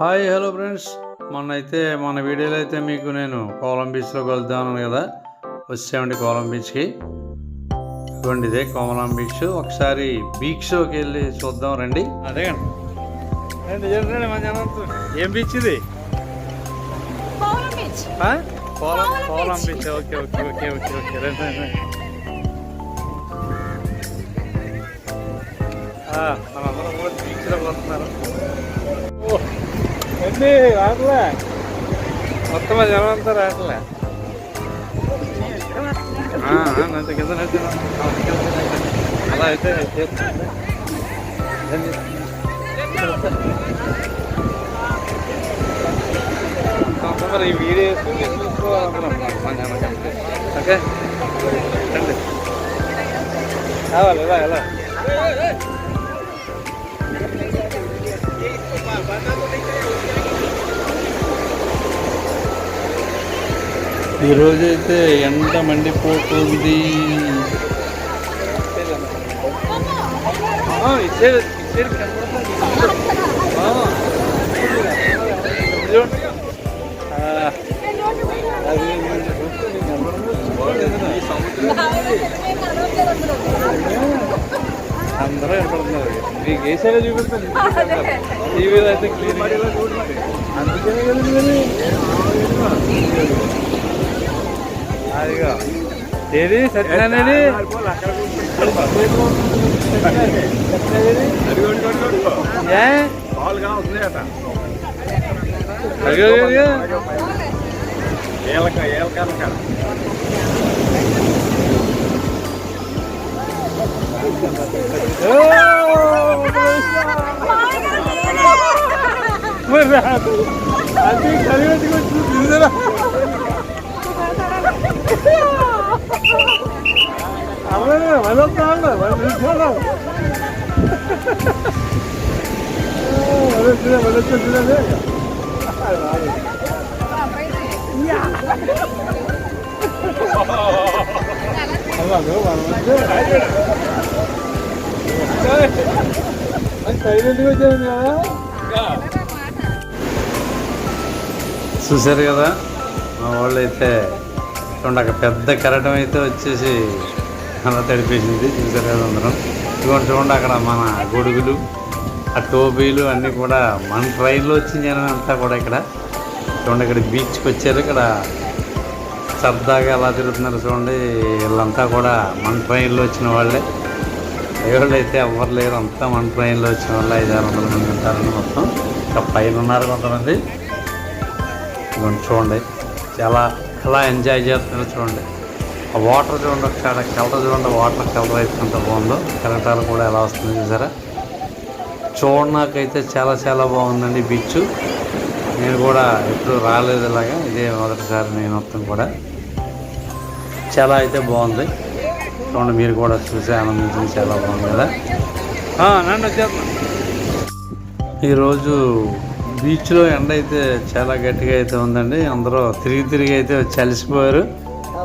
Hi hello friends. మొన్న అయితే మన వీడియోలో అయితే మీకు నేను కోలం బీచ్లో కలుద్దామన్నాను కదా వచ్చామండి కోలం బీచ్కి. ఇదిగోండి ఇదే కోమలం బీచ్. ఒకసారి బీచ్లోకి వెళ్ళి చూద్దాం రండి. అదే ఏం బీచ్ ఇది? Kolam Kolam beach. Okay okay okay okay okay. రండి రండి ఆ, మనందరం కూడా బీచ్లోకి వస్తున్నారు. ఏంటి రావట్లే మొత్తం అది జనం రావట్లే ఆ, ఆ, నన్ను కింద నడిచాను. ఆ, కింద నడిచాను. అలా అయితే చేస్తుంది. రండి. మొత్తం మరి ఈ వీడియోస్ చూసుకోవాలనుకున్నాం మన జనం. ఓకే రండి కావాలి ఎలా ఎలా ఈరోజు అయితే ఎండ మండిపోతుంది. ఇచ్చేది ఇచ్చేది అందరూ వినపడుతున్నారు మీకు ఏ సైడ్ చూపిస్తుంది? టీవీలో అయితే క్లియర్ అందుకనే కదా అదిగో ఏది సత్యనారాయణ ఏ అదిగో అదిగో. ఓ! మరి రాదు. అది కలిపెట్టుకొచ్చి సైలెంట్గా వచ్చాను కదా? చూసారు కదా మా వాళ్ళు అయితే చూడండి పెద్ద కెరటం అయితే వచ్చేసి అలా తడిపేసింది. చూసారు అందరం? ఇదిగోండి చూడండి అక్కడ మన గొడుగులు ఆ టోపీలు అన్నీ కూడా మన ట్రైన్లో వచ్చిన జనం అంతా కూడా ఇక్కడ. చూడండి ఇక్కడ బీచ్కి వచ్చారు. ఇక్కడ సరదాగా ఎలా తిరుగుతున్నారు చూడండి. వీళ్ళంతా కూడా మన ట్రైన్లో వచ్చిన వాళ్ళే. ఎవరైతే ఎవరు లేరు అంతా మన ట్రైన్లో వచ్చిన వాళ్ళు. ఐదు ఆరు వందల మంది ఉంటారని మొత్తం. ఇంకా పైన ఉన్నారు కొంతమంది. చూడండి. చాలా అలా ఎంజాయ్ చేస్తున్నారు చూడండి. ఆ వాటర్ చూడండి ఒకసారి కలర్ చూడండి వాటర్ కలర్ అయితే ఎంత బాగుందో. కెరటాలు కూడా ఎలా వస్తుంది చూసారా? చూడడానికైతే చాలా చాలా బాగుందండి బీచ్. నేను కూడా ఎప్పుడు రాలేదు ఇలాగా ఇదే మొదటిసారి నేను మొత్తం కూడా. చాలా అయితే బాగుంది. చూడండి మీరు కూడా చూసి ఆనందించింది చాలా బాగుంది కదా. నన్ను ఈరోజు బీచ్లో ఎండ అయితే చాలా గట్టిగా అయితే ఉందండి. అందరూ తిరిగి తిరిగి అయితే చలిసిపోయారు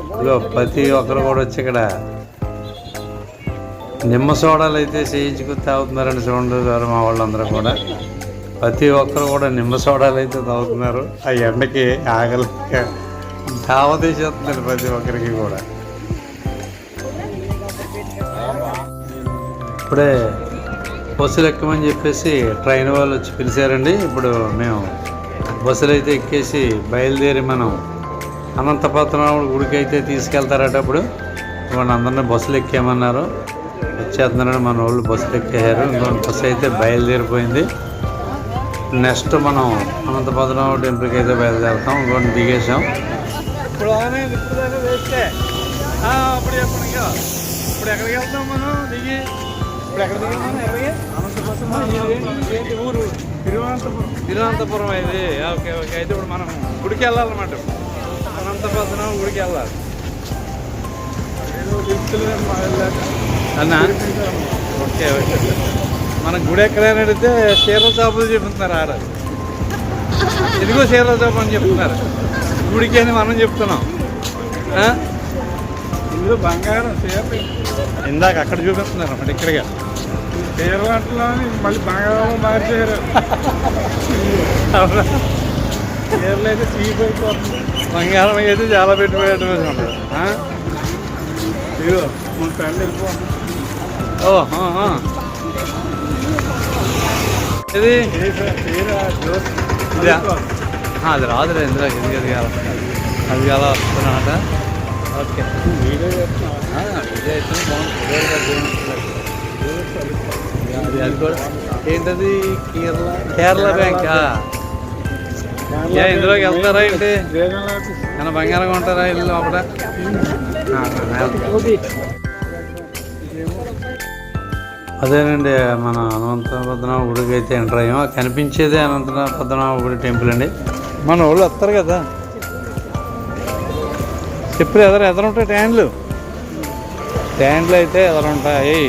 ఇదిగో ప్రతి ఒక్కరు కూడా వచ్చి ఇక్కడ నిమ్మ సోడాలు అయితే చేయించుకుని తాగుతున్నారండి చూడండి గారు మా వాళ్ళందరూ కూడా. ప్రతి ఒక్కరు కూడా నిమ్మ సోడాలు అయితే తాగుతున్నారు. ఆ ఎండకి ఆగలేక దావ తీసేస్తున్నారు ప్రతి ఒక్కరికి కూడా. ఇప్పుడే బస్సులు ఎక్కమని చెప్పేసి ట్రైన్ వాళ్ళు వచ్చి పిలిచారండి. ఇప్పుడు మేము బస్సులు అయితే ఎక్కేసి బయలుదేరి మనం అనంతపద్మనాభుడు గుడికి అయితే తీసుకెళ్తారట ఇప్పుడు ఇవాళ అందరినీ బస్సులు ఎక్కేయమన్నారు. వచ్చేస్తున్నారని మన వాళ్ళు బస్సులు ఎక్కేశారు. ఇంకొక బస్సు అయితే బయలుదేరిపోయింది. నెక్స్ట్ మనం అనంతపద్మనాభ టెంపుల్కి అయితే బయలుదేరుతాం. ఇంకోటి దిగేసాం ఇప్పుడు అప్పుడు ఇప్పుడు ఎక్కడికి వెళ్తాం మనం? దిగి. ఇప్పుడు ఎక్కడ దిగాం మనం? ఎక్కడికి అనంతపురం ఏంటి ఊరు? తిరువనంతపురం. తిరువనంతపురం ఇది ఓకే ఓకే. అయితే ఇప్పుడు మనం గుడికి వెళ్ళాలన్నమాట. అనంతపద్మనాభ గుడికి వెళ్ళాలి అన్నా? Okay okay. మన గుడి ఎక్కడైనా అడిగితే చీరల చేపలు చెప్తున్నారు ఆడ. ఇదిగో చీరల చేప అని చెప్తున్నారు. గుడికి అని మనం చెప్తున్నాం? ఇందులో బంగారం సేపు ఇందాక అక్కడ చూపిస్తున్నారు అన్నమాట ఇక్కడిగా. కేరళలో మళ్ళీ బంగాళంలో మార్చారు కేరళ అయితే చీప్ అయిపోతుంది బంగారం అయితే చాలా పెట్టుబడి? ఇదిగో మన ఫ్రెండ్ వెళ్ళిపోతుంది ఓ. ఇది అది రాదులే ఇందులో ఇది అది కాదు అది అలా వస్తున్నమాట ఓకే. వీడియో అది కూడా ఏంటది? కేరళ కేరళ బ్యాంకా? ఏ, ఇందులోకి వెళ్తారా ఏంటి? మన బంగారం ఉంటారా ఇల్లు లోపల? అదేనండి మన అనంత పద్మనాభ గుడికి అయితే ఎంటర్ అయ్యాం. కనిపించేదే అనంత పద్మనాభ గుడి టెంపుల్ అండి. మన వాళ్ళు వస్తారు కదా. చెప్పులు ఎదరు ఎదరుంటాయి ట్యాండ్లు? ట్యాండ్లు అయితే ఎదరుంటాయి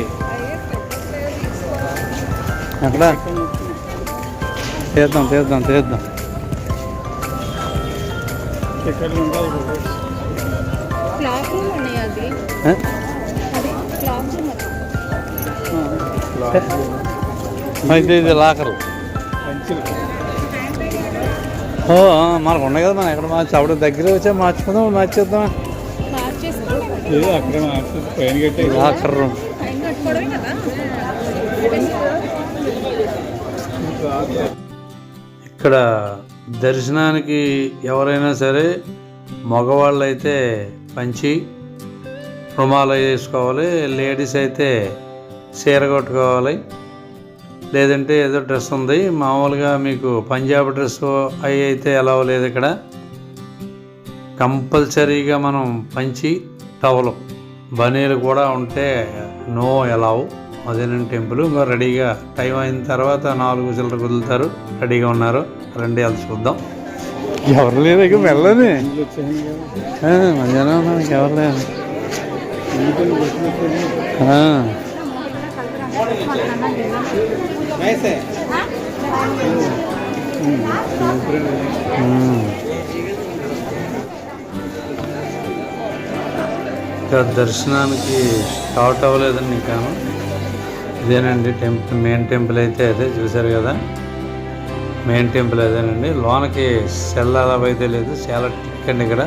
ఎక్కడ? తీద్దాం తీద్దాం తీద్దాం. ఇది లాకరు. పంచులు. ఓ మనకు ఉన్నాయి కదా మనం ఎక్కడ మార్చి అప్పుడు దగ్గర వచ్చా మార్చుకుందాం మార్చేద్దాం లాకర్ రూమ్. ఇక్కడ దర్శనానికి ఎవరైనా సరే మగవాళ్ళైతే పంచి రుమాలు వేసుకోవాలి లేడీస్ అయితే చీర కట్టుకోవాలి. లేదంటే ఏదో డ్రెస్ ఉంది మామూలుగా మీకు పంజాబ్ డ్రెస్ అవి అయితే ఎలా లేదు ఇక్కడ. కంపల్సరీగా మనం పంచి టవలు బనీలు కూడా ఉంటే నో ఎలావు. అదేనండి టెంపుల్ ఇంకా రెడీగా టైం అయిన తర్వాత నాలుగు చిల్లర కుదులుతారు రెడీగా ఉన్నారు రండి అది చూద్దాం ఎవరు లేదు ఇక వెళ్ళని. మధ్యాహ్నం ఉన్నాను ఎవరు లేదు ఎందుకని వచ్చినప్పుడు ఆ. మ్మ్. ఇంకా దర్శనానికి స్టార్ట్ అవ్వలేదండి ఇంకాను ఇదేనండి టెంపుల్ మెయిన్ టెంపుల్ అయితే అదే చూశారు కదా. మెయిన్ టెంపుల్ అదేనండి. లోనకి సెల్ అలవ్ అయితే లేదు. చాలా టిక్ అండి ఇక్కడ.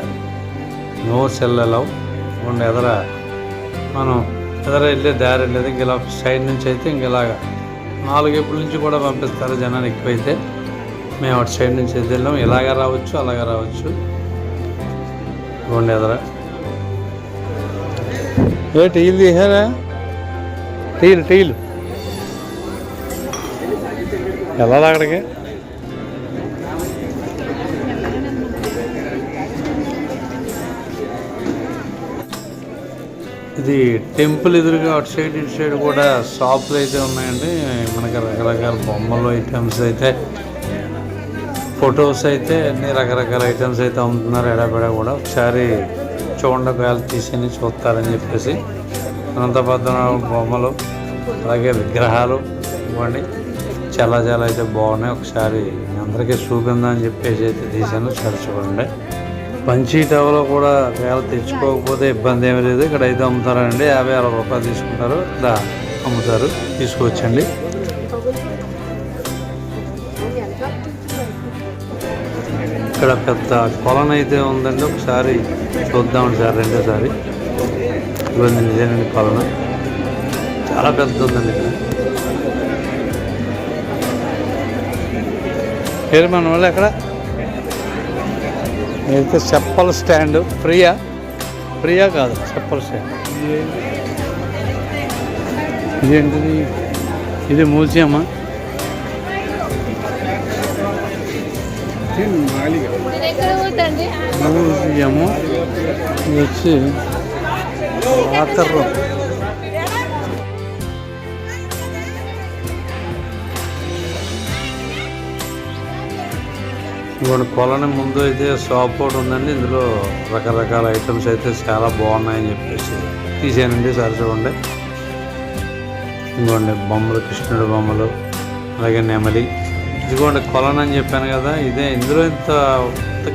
No cell allow. ఉండి ఎదర మనం ఎదర వెళ్ళే దారి లేదు. ఇంక ఇలా సైడ్ నుంచి అయితే ఇంక ఇలాగా నాలుగేపుల నుంచి కూడా పంపిస్తారు జనాలు ఎక్కువైతే. మేము అటు సైడ్ నుంచి అయితే వెళ్ళాం. ఇలాగా రావచ్చు అలాగ రావచ్చు. ఇవ్వండి ఎదర. ఏ టీలు తీసారా? టీలు టీలు. వెళ్ళాలి అక్కడికి? ఇది టెంపుల్ ఎదురుగా అటు సైడ్ ఇటు సైడ్ కూడా షాపులు అయితే ఉన్నాయండి. మనకి రకరకాల బొమ్మలు ఐటమ్స్ అయితే ఫొటోస్ అయితే అన్ని రకరకాల ఐటమ్స్ అయితే అమ్ముతున్నారు ఎడబెడ కూడా. ఒకసారి చూడండి తీసి చూస్తారని చెప్పేసి. అనంతపద్మనాభ బొమ్మలు అలాగే విగ్రహాలు ఇవ్వండి. చాలా చాలా అయితే బాగున్నాయి. ఒకసారి అందరికీ చూపిందా అని చెప్పేసి అయితే తీసాను సరే చూడండి. పంచీ టవలో కూడా వేళ తెచ్చుకోకపోతే ఇబ్బంది ఏమీ లేదు. ఇక్కడ అయితే అమ్ముతారండి యాభై అరవై రూపాయలు తీసుకుంటారు. ఇలా అమ్ముతారు. తీసుకోవచ్చండి. ఇక్కడ పెద్ద కొలను అయితే ఉందండి. ఒకసారి చూద్దామండి సార్ రెండోసారి. ఇవన్నీ ఇదేనండి కొలను. చాలా పెద్ద ఉందండి. ఇక్కడ పేరు మన వాళ్ళు ఎక్కడ? అయితే చెప్పల స్టాండ్. ఫ్రీయా ఫ్రీయా కాదు చెప్పల స్టాండ్. ఇదేంటిది? ఇది మ్యూజియమా? మ్యూజియము. వచ్చి లాకర్ రూమ్ కొలని ముందు అయితే షాప్ ఒకటి ఉందండి. ఇందులో రకరకాల ఐటమ్స్ అయితే చాలా బాగున్నాయని చెప్పేసి తీసానండి సరే చూడండి. ఇదిగోండి బొమ్మలు కృష్ణుడి బొమ్మలు అలాగే నెమలి. ఇదిగోండి కొలను అని చెప్పాను కదా ఇదే ఇందులో ఇంత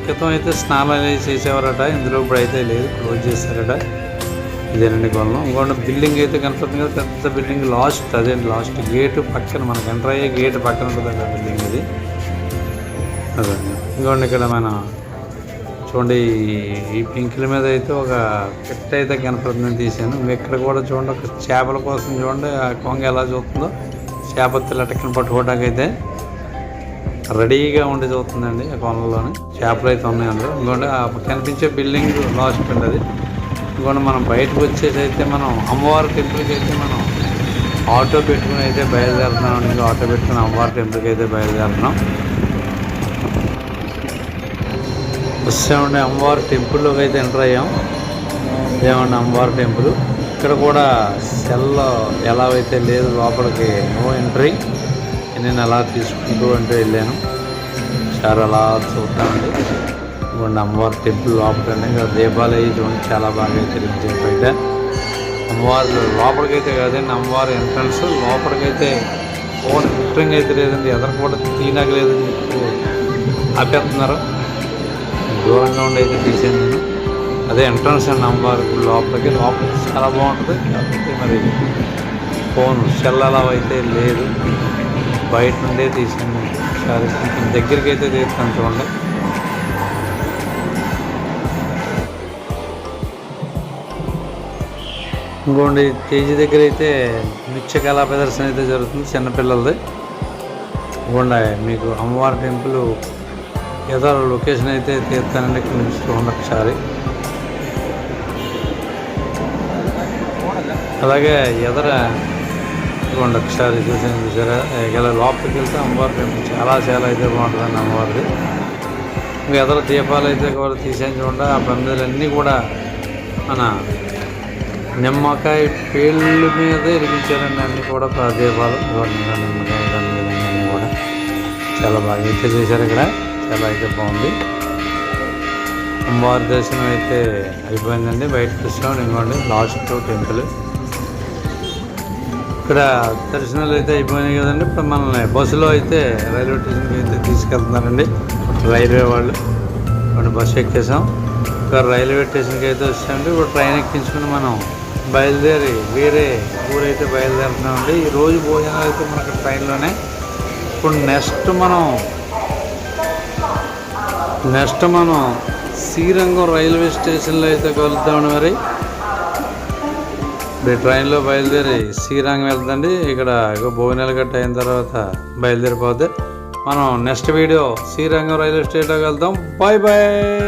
క్రితం అయితే స్నానాలు చేసేవారట. ఇందులో ఇప్పుడు అయితే లేదు క్లోజ్ చేశారట. ఇదేనండి కొలను. ఇంకోటి బిల్డింగ్ అయితే కనపడుతుంది కదా పెద్ద బిల్డింగ్ లాస్ట్ అదే లాస్ట్? గేట్ పక్కన మనకి ఎంటర్ అయ్యే గేటు పక్కన ఉంటుంది బిల్డింగ్ ఇది. అదే. ఇంకోండి ఇక్కడ మన చూడండి ఈ- పింకుల మీద అయితే ఒక పిట్ట అయితే కనపడుతుందని తీసాను ఇక్కడ కూడా చూడండి ఒక చేపల కోసం చూడండి ఆ కొంగ ఎలా చూస్తుందో. చేపత్తులు అటక్కన పట్టుకోవడానికి అయితే రెడీగా ఉండి చూస్తుందండి ఆ కొండలోని. చేపలు అయితే ఉన్నాయి అందులో. ఇంకోటి కనిపించే బిల్డింగ్ లాస్ట్ అండి అది. ఇంకోటి మనం బయటకు వచ్చేసి అయితే మనం అమ్మవారి టెంపుల్కి అయితే మనం ఆటో పెట్టుకుని అయితే బయలుదేరుతున్నాం ఆటో పెట్టుకుని అమ్మవారి టెంపుల్కి అయితే బయలుదేరుతున్నాం. వస్తామండి అమ్మవారి టెంపుల్లోకి అయితే ఎంటర్ అయ్యాం. ఇదేమండి అమ్మవారి టెంపుల్. ఇక్కడ కూడా సెల్ ఎలా అయితే లేదు లోపలికి నో ఎంట్రీ. నేను అలా తీసుకుంటూ అంటే వెళ్ళాను. సార్ అలా చూస్తామండి ఇవ్వండి అమ్మవారి టెంపుల్ లోపలండి ఇంకా దీపాలు చూడండి చాలా బాగా అయితే బయట. అమ్మవారి లోపలికైతే కాదండి అమ్మవారి ఎంట్రన్స్ లోపలికైతే ఓవర్ ఎంట్రింగ్ అయితే లేదండి ఎదరు కూడా తీనాక లేదని చెప్పి ఆపేస్తున్నారు. దూరంగా ఉండి అయితే తీసాను నేను అదే ఎంట్రన్స్ అండి నంబర్ లోపలికి లోపల చాలా బాగుంటుంది. కాకపోతే మరి ఫోన్ సెల్ అలా అయితే లేదు. బయట నుండే తీసాను సరే కొంచెం దగ్గరికి అయితే తీస్తాను చూడండి. ఇంకోండి తేజీ దగ్గర అయితే నృత్య కళా ప్రదర్శన అయితే జరుగుతుంది చిన్నపిల్లలది. ఇంకోండి మీకు అమ్మవారి టెంపుల్ ఏదో లొకేషన్ అయితే తీస్తానండి ఇక్కడ నుంచి చూడండి ఒకసారి. అలాగే ఎదర ఇదిగోండి ఒకసారి చూసాను చూసారా? ఇలా లోపలికి వెళ్తే అమ్మవారి టెంపుల్ చాలా చాలా అయితే బాగుంటుందండి అమ్మవారిది. ఇంకా ఎదర దీపాలు అయితే కూడా తీసాను చూడండి. ఆ పందిలన్నీ కూడా మన నిమ్మకాయ పేళ్ళు మీద ఇరిగించారండి అన్నీ కూడా దీపాలు. నిమ్మకాయ కూడా చాలా బాగా అయితే చేశారు ఇక్కడ. చాలా అయితే బాగుంది. అమ్మవారి దర్శనం అయితే అయిపోయిందండి. బయటకు వచ్చాం. ఇంకోండి లాస్ట్ టెంపుల్. ఇక్కడ దర్శనాలు అయితే అయిపోయినాయి కదండి. ఇప్పుడు మనల్ని బస్సులో అయితే రైల్వే స్టేషన్కి అయితే తీసుకెళ్తున్నారండి. రైల్వే వాళ్ళు. ఇప్పుడు బస్సు ఎక్కేసాం. ఇక్కడ రైల్వే స్టేషన్కి అయితే వచ్చామండి. ఇప్పుడు ట్రైన్ ఎక్కించుకుని మనం బయలుదేరి వేరే ఊరైతే బయలుదేరుతున్నామండి. ఈరోజు భోజనాలు అయితే మనకు ట్రైన్లోనే. ఇప్పుడు నెక్స్ట్ మనం నెక్స్ట్ మనం శ్రీరంగం రైల్వే స్టేషన్లో అయితే కలుద్దామని మరి. ఇప్పుడు ట్రైన్లో బయలుదేరి శ్రీరంగం వెళ్తుందండి. ఇక్కడ ఇగో భోజనాలు గట్ట అయిన తర్వాత బయలుదేరిపోతే మనం నెక్స్ట్ వీడియో శ్రీరంగం రైల్వే స్టేషన్లోకి వెళ్తాం బాయ్ బాయ్.